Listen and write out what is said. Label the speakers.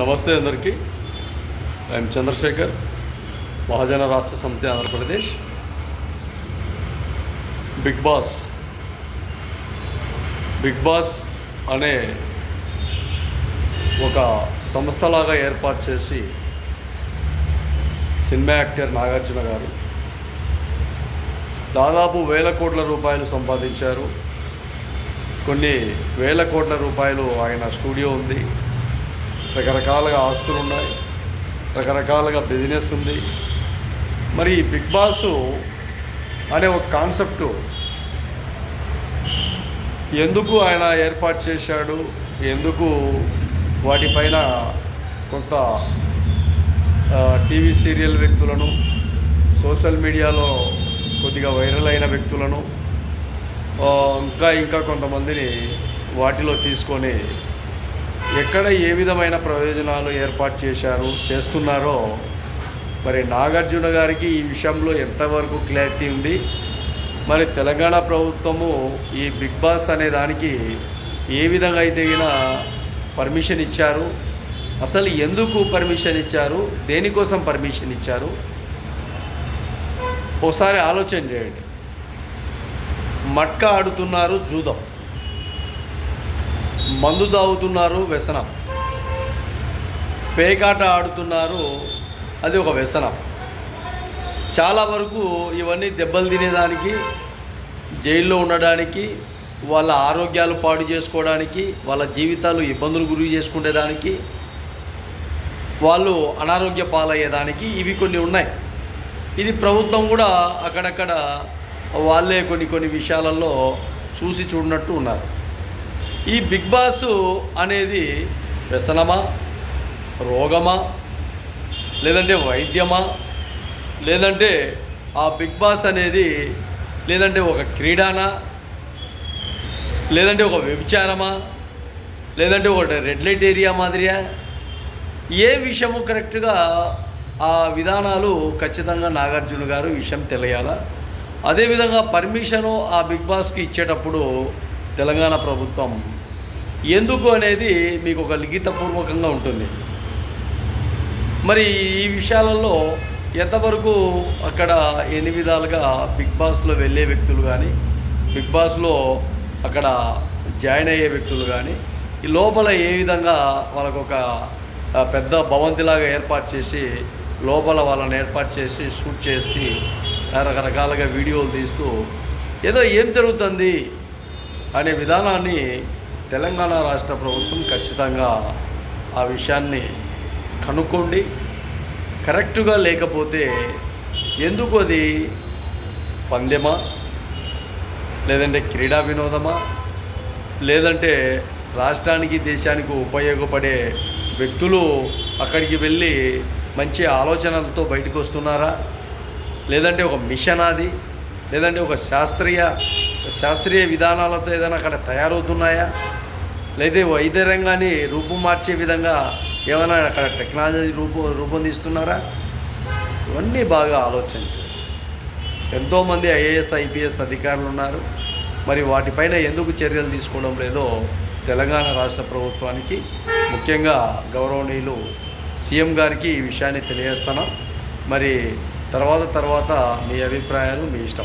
Speaker 1: నమస్తే అందరికీ. I'm Chandrashekhar Mahajana Rashtra Samithi Andhra Pradesh. Bigg Boss Bigg Boss అనే ఒక సంస్థలాగా ఏర్పాటు చేసి సినిమా యాక్టర్ నాగార్జున గారు దాదాపు వేల కోట్ల రూపాయలు సంపాదించారు. కొన్ని వేల కోట్ల రూపాయలు ఆయన స్టూడియో ఉంది. రకరకాలుగా ఆస్తులు ఉన్నాయి రకరకాలుగా బిజినెస్ ఉంది. మరి ఈ బిగ్ బాస్ అనే ఒక కాన్సెప్టు ఎందుకు ఆయన ఏర్పాటు చేశాడు? ఎందుకు వాటిపైన కొంత టీవీ సీరియల్ వ్యక్తులను సోషల్ మీడియాలో కొద్దిగా వైరల్ అయిన వ్యక్తులను ఇంకా ఇంకా కొంతమందిని వాటిలో తీసుకొని ఎక్కడ ఏ విధమైన ప్రయోజనాలు ఏర్పాటు చేశారు చేస్తున్నారో మరి నాగార్జున గారికి ఈ విషయంలో ఎంతవరకు క్లారిటీ ఉంది? మరి తెలంగాణ ప్రభుత్వము ఈ బిగ్ బాస్ అనే దానికి ఏ విధంగా అయితే పర్మిషన్ ఇచ్చారు? అసలు ఎందుకు పర్మిషన్ ఇచ్చారు? దేనికోసం పర్మిషన్ ఇచ్చారు? ఒకసారి ఆలోచన చేయండి. మట్క ఆడుతున్నారు జూదం. మందు తాగుతున్నారు వ్యసనం. పేకాట ఆడుతున్నారు అది ఒక వ్యసనం. చాలా వరకు ఇవన్నీ దెబ్బలు తినేదానికి జైల్లో ఉండడానికి వాళ్ళ ఆరోగ్యాలు పాడు చేసుకోవడానికి వాళ్ళ జీవితాలు ఇబ్బందులు గురి చేసుకునేదానికి వాళ్ళు అనారోగ్య పాలయ్యేదానికి ఇవి కొన్ని ఉన్నాయి. ఇది ప్రభుత్వం కూడా అక్కడక్కడ వాళ్ళే కొన్ని కొన్ని విషయాలలో చూసి చూడనట్టు ఉన్నారు. ఈ బిగ్ బాస్ అనేది వ్యసనమా? రోగమా? లేదంటే వైద్యమా? లేదంటే ఆ బిగ్ బాస్ అనేది లేదంటే ఒక క్రీడానా? లేదంటే ఒక వ్యభిచారమా? లేదంటే ఒక రెడ్ లైట్ ఏరియా మాదిరియా? ఏ విషయము కరెక్ట్గా ఆ విధానాలు ఖచ్చితంగా నాగార్జున గారు విషయం తెలియాలా? అదేవిధంగా పర్మిషను ఆ బిగ్ బాస్కి ఇచ్చేటప్పుడు తెలంగాణ ప్రభుత్వం ఎందుకు అనేది మీకు ఒక లిఖితపూర్వకంగా ఉంటుంది. మరి ఈ విషయాలలో ఎంతవరకు అక్కడ ఎన్ని విధాలుగా బిగ్ బాస్లో వెళ్ళే వ్యక్తులు కానీ బిగ్ బాస్లో అక్కడ జాయిన్ అయ్యే వ్యక్తులు కానీ ఈ లోపల ఏ విధంగా వాళ్ళకు ఒక పెద్ద భవంతిలాగా ఏర్పాటు చేసి లోపల వాళ్ళని ఏర్పాటు చేసి షూట్ చేసి రకరకాలుగా వీడియోలు తీస్తూ ఏదో ఏం జరుగుతుంది అనే విధానాన్ని తెలంగాణ రాష్ట్ర ప్రభుత్వం ఖచ్చితంగా ఆ విషయాన్ని కనుక్కోండి. కరెక్ట్గా లేకపోతే ఎందుకు అది పందెమా? లేదంటే క్రీడా వినోదమా? లేదంటే రాష్ట్రానికి దేశానికి ఉపయోగపడే వ్యక్తులు అక్కడికి వెళ్ళి మంచి ఆలోచనలతో బయటకు వస్తున్నారా? లేదంటే ఒక మిషన్ అది లేదంటే ఒక శాస్త్రీయ శాస్త్రీయ విధానాలతో ఏదైనా అక్కడ తయారవుతున్నాయా? లేదా వైద్య రంగాన్ని మార్చే విధంగా ఏమైనా అక్కడ టెక్నాలజీ రూపు రూపొందిస్తున్నారా? ఇవన్నీ బాగా ఆలోచించారు ఎంతోమంది ఐఏఎస్ ఐపీఎస్ అధికారులు ఉన్నారు. మరి వాటిపైన ఎందుకు చర్యలు తీసుకోవడం లేదో తెలంగాణ రాష్ట్ర ప్రభుత్వానికి ముఖ్యంగా గౌరవనీయులు సీఎం గారికి ఈ విషయాన్ని తెలియజేస్తున్నాం. మరి తర్వాత తర్వాత మీ అభిప్రాయాలు మీ ఇష్టం.